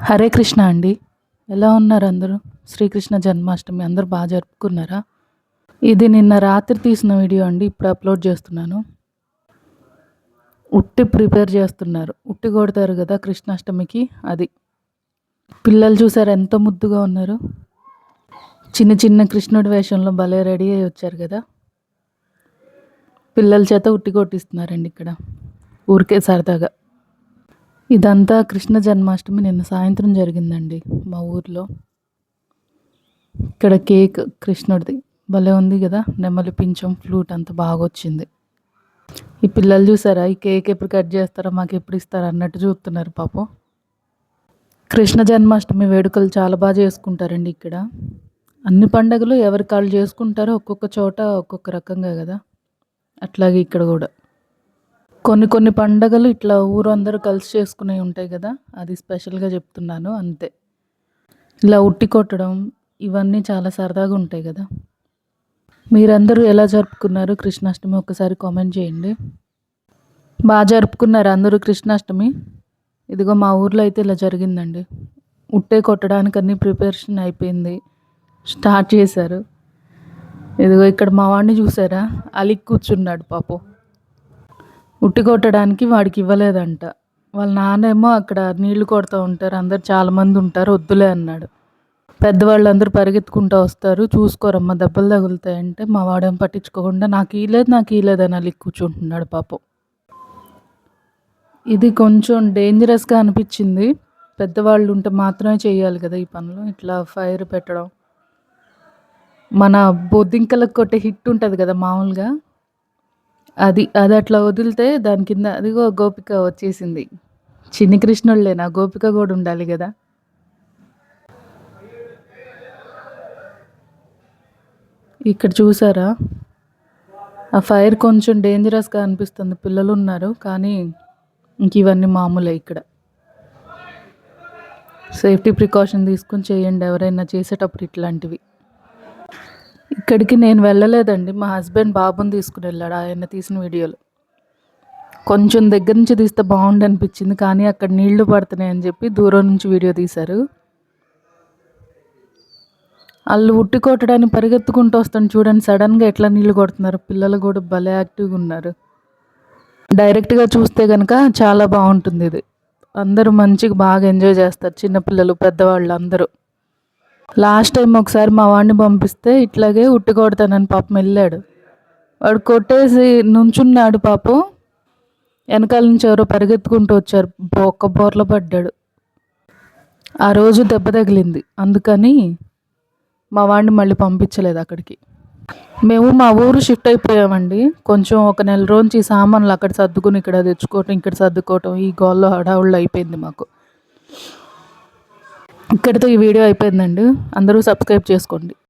హరే కృష్ణ అండి. ఎలా ఉన్నారు అందరూ? శ్రీకృష్ణ జన్మాష్టమి అందరూ బాగా జరుపుకున్నారా? ఇది నిన్న రాత్రి తీసిన వీడియో అండి. ఇప్పుడు అప్లోడ్ చేస్తున్నాను. ఉట్టి ప్రిపేర్ చేస్తున్నారు. ఉట్టి కొడతారు కదా కృష్ణాష్టమికి? అది. పిల్లలు చూసారు ఎంత ముద్దుగా ఉన్నారు? చిన్న చిన్న కృష్ణుడి వేషంలో భలే రెడీ అయ్యి వచ్చారు కదా. పిల్లల చేత ఉట్టి కొట్టిస్తున్నారండి ఇక్కడ. ఊరికే సరదాగా. ఇదంతా కృష్ణ జన్మాష్టమి నిన్న సాయంత్రం జరిగిందండి మా ఊర్లో. ఇక్కడ కేక్ కృష్ణుడిది. భలే ఉంది కదా నెమలి పింఛం ఫ్లూట్ అంత బాగా వచ్చింది ఈ పిల్లలు చూసారా ఈ కేక్ ఎప్పుడు కట్ చేస్తారో మాకు ఎప్పుడు ఇస్తారో అన్నట్టు చూస్తున్నారు పాపం. కృష్ణ జన్మాష్టమి వేడుకలు చాలా బాగా చేసుకుంటారండి ఇక్కడ. అన్ని పండగలు ఎవరి కాళ్ళు చేసుకుంటారో ఒక్కొక్క చోట ఒక్కొక్క రకంగా కదా. అట్లాగే ఇక్కడ కూడా. కొన్ని కొన్ని పండగలు ఇట్లా ఊరు అందరూ కలిసి చేసుకునే ఉంటాయి కదా అది స్పెషల్గా చెప్తున్నాను అంతే. ఇలా ఉట్టి కొట్టడం ఇవన్నీ చాలా సరదాగా ఉంటాయి కదా. మీరందరూ ఎలా జరుపుకున్నారు కృష్ణాష్టమి? ఒకసారి కామెంట్ చేయండి. బాగా జరుపుకున్నారు అందరూ కృష్ణాష్టమి? ఇదిగో మా ఊర్లో అయితే ఇలా జరిగిందండి. ఉట్టే కొట్టడానికి అన్ని ప్రిపరేషన్ అయిపోయింది. స్టార్ట్ చేశారు. ఇదిగో ఇక్కడ మా వాడిని చూసారా? అలిగి కూర్చున్నాడు పాపం. ఉట్టి కొట్టడానికి వాడికి ఇవ్వలేదంట. వాళ్ళ నాన్నేమో అక్కడ నీళ్ళు కొడుతూ ఉంటారు అందరు చాలామంది ఉంటారు వద్దులే అన్నాడు. పెద్దవాళ్ళు అందరూ పరిగెత్తుకుంటూ వస్తారు చూసుకోరమ్మా దెబ్బలు తగులుతాయంటే మా వాడేం పట్టించుకోకుండా నాకు ఇలేదు నాకు ఇలేదు అని అలిగి కూర్చుంటున్నాడు పాపం. ఇది కొంచెం డేంజరస్గా అనిపించింది. పెద్దవాళ్ళు ఉంటే మాత్రమే చేయాలి కదా ఈ పనులు ఇట్లా ఫైర్ పెట్టడం. మన బొద్దింకలకు కొట్టే హిట్ ఉంటుంది కదా మామూలుగా. అది అది అట్లా వదిలితే దాని కింద అదిగో గోపిక వచ్చేసింది. చిన్ని కృష్ణుళ్ళేనా గోపిక కూడా ఉండాలి కదా. ఇక్కడ చూసారా? ఆ ఫైర్ కొంచెం డేంజరస్గా అనిపిస్తుంది పిల్లలు ఉన్నారు కానీ ఇంక ఇవన్నీ మామూలే ఇక్కడ. సేఫ్టీ ప్రికాషన్ తీసుకొని చేయండి ఎవరైనా చేసేటప్పుడు ఇట్లాంటివి. ఇక్కడికి నేను వెళ్ళలేదండి. మా హస్బెండ్ బాబుని తీసుకుని వెళ్ళాడు ఆయన తీసిన వీడియోలు. కొంచెం దగ్గర నుంచి తీస్తే బాగుండు అనిపించింది కానీ అక్కడ నీళ్ళు పడుతున్నాయి అని చెప్పి దూరం నుంచి వీడియో తీశారు. వాళ్ళు ఉట్టి కొట్టడానికి పరిగెత్తుకుంటూ వస్తాను చూడండి సడన్గా ఎట్లా నీళ్ళు కొడుతున్నారు. పిల్లలు కూడా భలే యాక్టివ్గా ఉన్నారు. డైరెక్ట్గా చూస్తే కనుక చాలా బాగుంటుంది ఇది. అందరూ మంచిగా బాగా ఎంజాయ్ చేస్తారు చిన్నపిల్లలు పెద్దవాళ్ళు అందరూ. లాస్ట్ టైం ఒకసారి మా వాడిని పంపిస్తే ఇట్లాగే ఉట్టి కొడతానని పాపం వెళ్ళాడు. వాడు కొట్టేసి నుంచున్నాడు పాపం. వెనకాల నుంచి ఎవరో పరిగెత్తుకుంటూ వచ్చారు. ఒక్క బోర్ల పడ్డాడు. ఆ రోజు దెబ్బ తగిలింది. అందుకని మా వాడిని మళ్ళీ పంపించలేదు అక్కడికి. మేము మా ఊరు షిఫ్ట్ అయిపోయామండి. కొంచెం ఒక నెల రోజు సామాన్లు అక్కడ సర్దుకుని ఇక్కడ తెచ్చుకోవటం ఇక్కడ సర్దుకోవటం ఈ గోల్లో హడావుళ్ళు అయిపోయింది మాకు. ఇక్కడితో ఈ వీడియో అయిపోయిందండి. అందరూ సబ్స్క్రైబ్ చేసుకోండి.